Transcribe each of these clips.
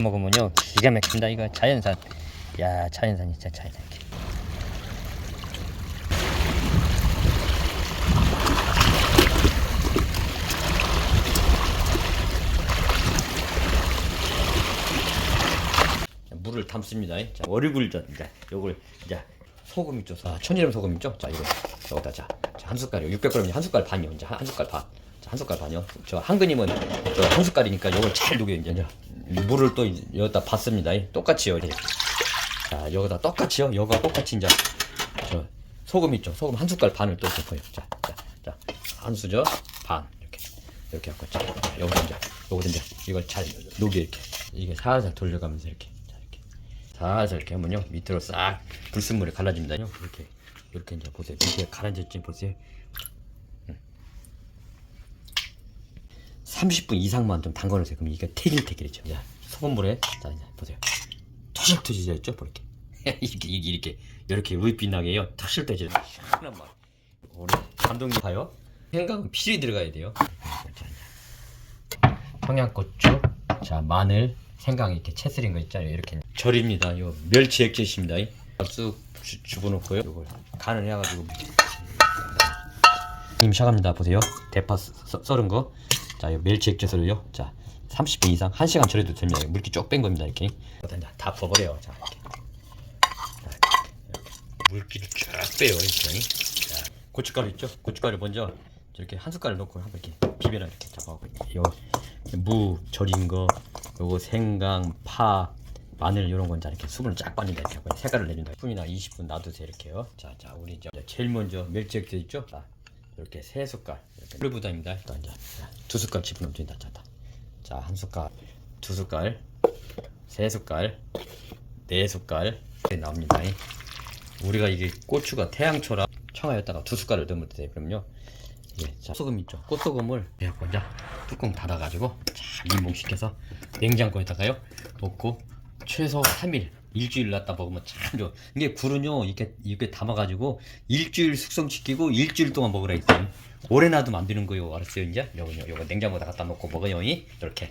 먹으면요. 기가 막힌다. 이거 자연산. 야 자연산 진짜 자연산. 자, 물을 담습니다. 자 어리굴전 이제 요걸 이제 소금 있죠. 아, 천일염 소금 있죠? 자 이거 여기다. 자, 자, 한 숟갈이요. 600g이 한 숟갈 반이요. 이제 한, 한 숟갈 반. 자, 한 숟갈 반이요. 저 한 그림은 저 한 숟갈이니까 요걸 잘 녹여 이제. 이제 물을 또 여기다 받습니다. 똑같이요 이제 자 여기다 똑같이요? 여기가 똑같이 이제 저 소금 있죠? 소금 한 숟갈 반을 또 넣고요. 자 자 자 한 수저 반. 이렇게 이렇게 갖고 자 여기다 이제 여기다 이제 이걸 잘 녹여 이렇게. 이게 살살 돌려가면서 이렇게. 자 이렇게. 살살 이렇게 하면요. 밑으로 싹 불순물이 갈라집니다. 이렇게 이렇게 이제 보세요. 밑에 가라앉았지 보세요 30분 이상만 좀 담궈 놓으세요. 그럼 이게 태길태길이죠. 자, 소금물에 자 이제 보세요. 터실터실해졌죠, 이렇게 이렇게 이렇게 이렇게 우윳빛나게요. 터실터실. 시원한 맛. 우리 감독님 봐요. 생강은 필히 들어가야 돼요. 청양고추, 자 마늘, 생강 이렇게 채 썰인 거 있잖아요. 이렇게 절입니다. 요 멸치 액젓입니다. 쑥 주- 집어넣고요. 요걸 간을 해가지고 님 시작합니다. 보세요. 대파 썰- 썰은 거. 자, 이 멸치 액젓을요. 자, 30분 이상, 1시간 절여도 됩니다. 물기 쭉 뺀 겁니다. 이렇게. 다 부어버려요. 자, 이렇게. 자, 이렇게. 물기를 쭉 빼요. 이렇게. 자, 고춧가루 있죠? 고춧가루 먼저 이렇게 한 숟갈 넣고 한번 이렇게 비벼라 이렇게 잡아갖고 요무 절인 거, 요거 생강, 파, 마늘 이런 건자 이렇게 수분을 쫙 빠진다 이렇게 색깔을 내준다. 분이나 20분 놔두세요 이렇게요. 자, 자, 우리 이제 제일 먼저 멸치 액젓 있죠? 자, 이렇게 세 숟갈 이렇게 물부담입니다. 일단 이제 두 숟갈 집어넣으면 된다. 자, 자, 한 숟갈, 두 숟갈, 세 숟갈, 네 숟갈 이렇게 나옵니다. 우리가 이게 고추가 태양초라 청하였다가 두 숟갈을 넣으면 돼요. 그럼요. 예, 자, 소금 있죠. 꽃소금을 해갖고 이제 뚜껑 닫아가지고 잘 이봉시켜서 냉장고에다가요 넣고 최소 3일 일주일 놨다 먹으면 참 좋아. 이게 굴은요 이렇게 이렇게 담아가지고 일주일 숙성시키고 일주일 동안 먹으라 했어요. 오래 놔두면 안 되는 거요. 알았어요 이제? 요거요. 요거 냉장고에다 갖다 놓고 먹어요. 이. 이렇게.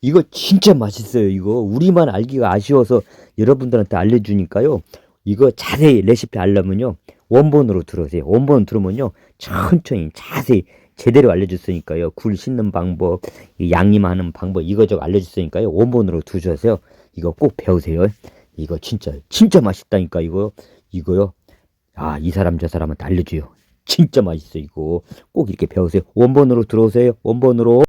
이거 진짜 맛있어요. 이거 우리만 알기가 아쉬워서 여러분들한테 알려주니까요. 이거 자세히 레시피 알려면요 원본으로 들으세요. 원본 들으면요 천천히 자세히 제대로 알려줬으니까요. 굴 씻는 방법, 이 양념하는 방법 이거저거 알려줬으니까요. 원본으로 두셔서요. 이거 꼭 배우세요. 이거 진짜 진짜 맛있다니까 이거 이거요. 아 이 사람 저 사람한테 알려줘요. 진짜 맛있어 이거 꼭 이렇게 배우세요. 원본으로 들어오세요. 원본으로.